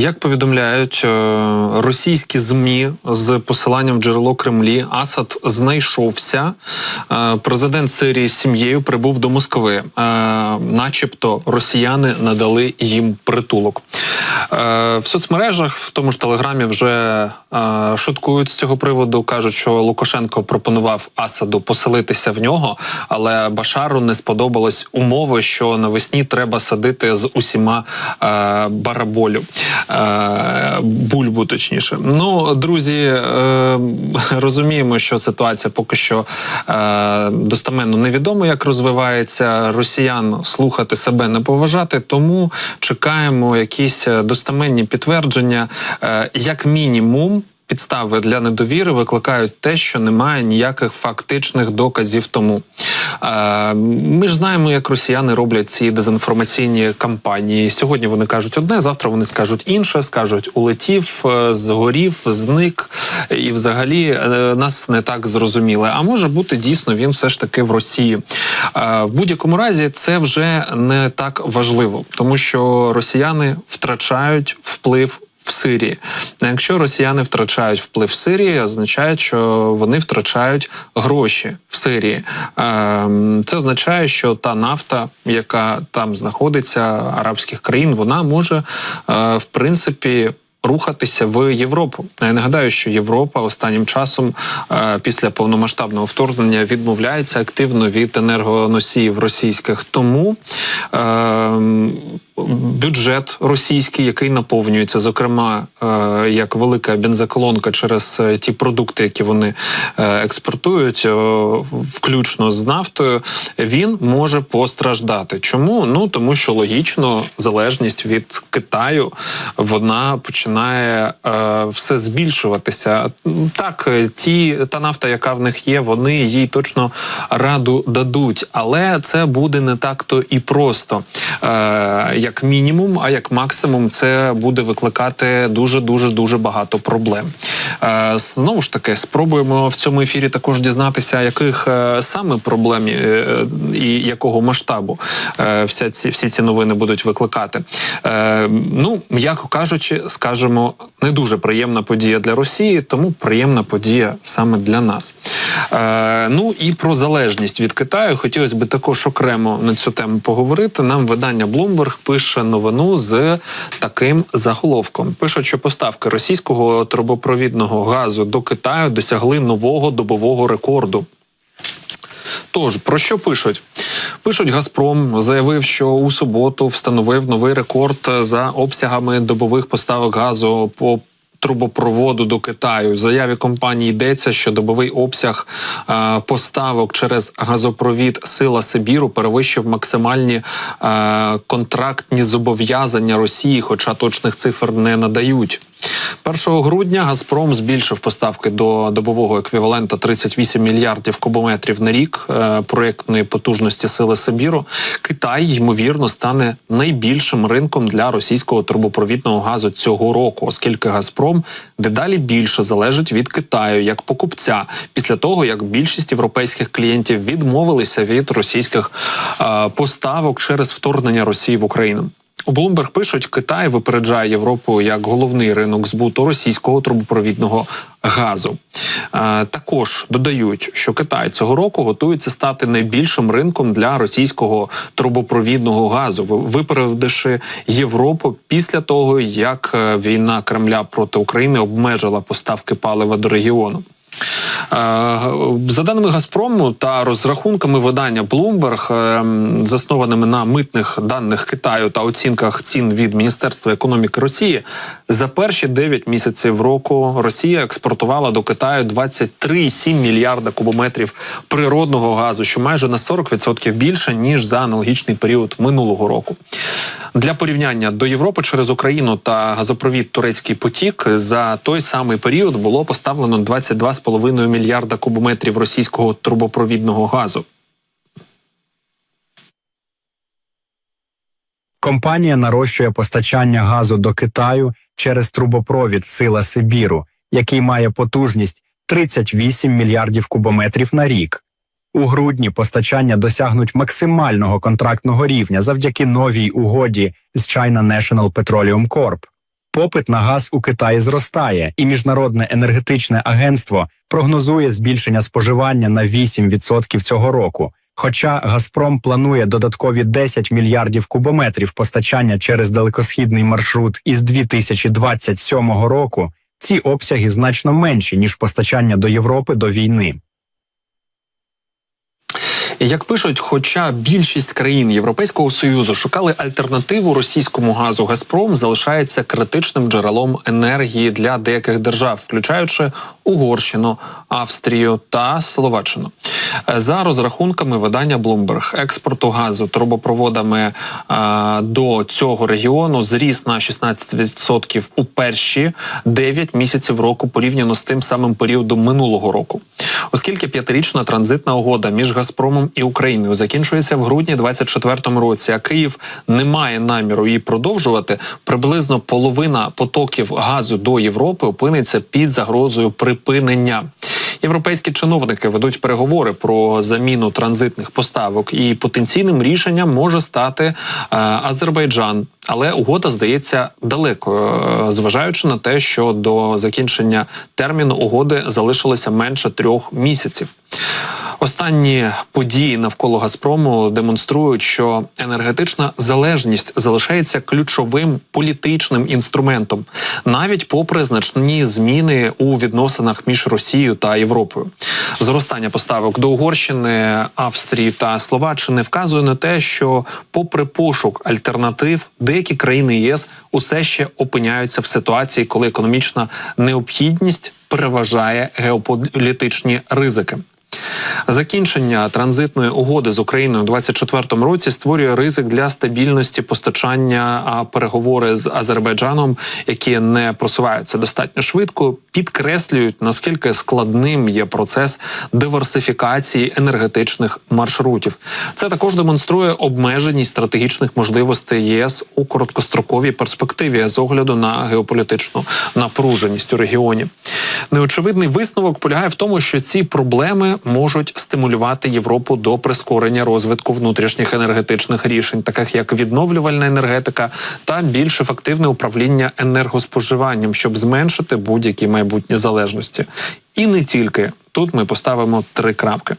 Як повідомляють е, російські змі з посиланням в джерело Кремлі, Асад знайшовся. Е, Президент Сирії з сім'єю прибув до Москви, е, начебто росіяни надали їм притулок. В соцмережах, в тому ж телеграмі, вже шуткують з цього приводу. кажуть, що Лукашенко пропонував Асаду поселитися в нього, але Башару не сподобались умови, що навесні треба садити з усіма бараболю. Е, бульбу, точніше. Ну, друзі, е, розуміємо, що ситуація поки що достаменно достеменно невідомо, як розвивається. Росіян слухати себе не поважати, тому чекаємо якісь достаменні підтвердження, е, як мінімум. Підстави для недовіри викликають те, що немає ніяких фактичних доказів тому. Е, Ми ж знаємо, як росіяни роблять ці дезінформаційні кампанії. Сьогодні вони кажуть одне, завтра вони скажуть інше, скажуть улетів, е, згорів, зник, і взагалі е, нас не так зрозуміли. А може бути дійсно він все ж таки в Росії. В будь-якому разі це вже не так важливо, тому що росіяни втрачають вплив в Сирії. Якщо росіяни втрачають вплив в Сирії, означає, що вони втрачають гроші в Сирії. Ем, Це означає, що та нафта, яка там знаходиться, арабських країн, вона може е, в принципі. Рухатися в Європу. Я нагадаю, що Європа останнім часом е, після повномасштабного вторгнення відмовляється активно від енергоносіїв російських. Тому е, бюджет російський, який наповнюється, зокрема е, як велика бензоколонка через е, ті продукти, які вони е, експортують, включно з нафтою, він може постраждати. Чому? Ну тому що логічно залежність від Китаю вона починає все збільшуватися. Так, ті та нафта, яка в них є, вони їй точно раду дадуть, але це буде не так то і просто. Е, як мінімум, а як максимум, це буде викликати дуже дуже дуже багато проблем. Е, знову ж таки, спробуємо в цьому ефірі також дізнатися, яких е, саме проблем е, і якого масштабу е, вся ці всі ці новини будуть викликати. Е, ну, м'яко кажучи, скажемо, не дуже приємна подія для Росії, тому приємна подія саме для нас. Е, ну і про залежність від Китаю хотілося б також окремо на цю тему поговорити. Нам видання Bloomberg пише новину з таким заголовком. Пишуть, що поставки російського трубопровідного газу до Китаю досягли нового добового рекорду. Тож про що пишуть? Пишуть, Газпром заявив, що у суботу встановив новий рекорд за обсягами добових поставок газу по. Трубопроводу до Китаю В заяві компанії йдеться, що добовий обсяг е, поставок через газопровід Сила Сибіру перевищив максимальні е, контрактні зобов'язання Росії, хоча точних цифр не надають. 1 грудня Газпром збільшив поставки до добового еквівалента 38 мільярдів кубометрів на рік е, проєктної потужності сили Сибіру. Китай ймовірно стане найбільшим ринком для російського трубопровідного газу цього року, оскільки Газпром дедалі більше залежить від Китаю як покупця після того, як більшість європейських клієнтів відмовилися від російських е, поставок через вторгнення Росії в Україну. У Bloomberg пишуть, Китай випереджає Європу як головний ринок збуту російського трубопровідного газу. Е, також додають, що Китай цього року готується стати найбільшим ринком для російського трубопровідного газу, ви- випередивши Європу після того, як е, війна Кремля проти України обмежила поставки палива до регіону. Е, За даними Газпрому та розрахунками видання Bloomberg, е, заснованими на митних даних Китаю та оцінках цін від Міністерства економіки Росії, за перші 9 місяців року Росія експортувала до Китаю 23,7 мільярда кубометрів природного газу, що майже на 40% більше ніж за аналогічний період минулого року. Для порівняння до Європи через Україну та газопровід Турецький потік за той самий період було поставлено 22,5 мільярда кубометрів російського трубопровідного газу. Компанія нарощує постачання газу до Китаю через трубопровід Сила Сибіру, який має потужність 38 мільярдів кубометрів на рік. У грудні постачання досягнуть максимального контрактного рівня завдяки новій угоді з China National Petroleum Corp. Попит на газ у Китаї зростає, і Міжнародне енергетичне агентство прогнозує збільшення споживання на 8% цього року. Хоча Газпром планує додаткові 10 мільярдів кубометрів постачання через далекосхідний маршрут із 2027 року, ці обсяги значно менші ніж постачання до Європи до війни. Як пишуть, хоча більшість країн Європейського союзу шукали альтернативу російському газу, Газпром залишається критичним джерелом енергії для деяких держав, включаючи Угорщину, Австрію та Словаччину. Е, За розрахунками видання Bloomberg, експорту газу трубопроводами е, до цього регіону зріс на 16% у перші 9 місяців року порівняно з тим самим періодом минулого року. Оскільки п'ятирічна транзитна угода між Газпромом і Україною закінчується в грудні 2024 році, а Київ не має наміру її продовжувати, приблизно половина потоків газу до Європи опиниться під загрозою припинення. Європейські чиновники ведуть переговори про заміну транзитних поставок, і потенційним рішенням може стати е, Азербайджан. Але угода здається далекою, е, зважаючи на те, що до закінчення терміну угоди залишилося менше трьох місяців. Останні події навколо Газпрому демонструють, що енергетична залежність залишається ключовим політичним інструментом, навіть попри значні зміни у відносинах між Росією та Європою. Зростання поставок до Угорщини, Австрії та Словаччини вказує на те, що, попри пошук альтернатив, деякі країни ЄС усе ще опиняються в ситуації, коли економічна необхідність переважає геополітичні ризики. Закінчення транзитної угоди з Україною у 2024 році створює ризик для стабільності постачання. А переговори з Азербайджаном, які не просуваються достатньо швидко, підкреслюють наскільки складним є процес диверсифікації енергетичних маршрутів. Це також демонструє обмеженість стратегічних можливостей ЄС у короткостроковій перспективі з огляду на геополітичну напруженість у регіоні. Неочевидний висновок полягає в тому, що ці проблеми можуть стимулювати Європу до прискорення розвитку внутрішніх енергетичних рішень, таких як відновлювальна енергетика та більш ефективне управління енергоспоживанням, щоб зменшити будь-які майбутні залежності. І не тільки тут ми поставимо три крапки.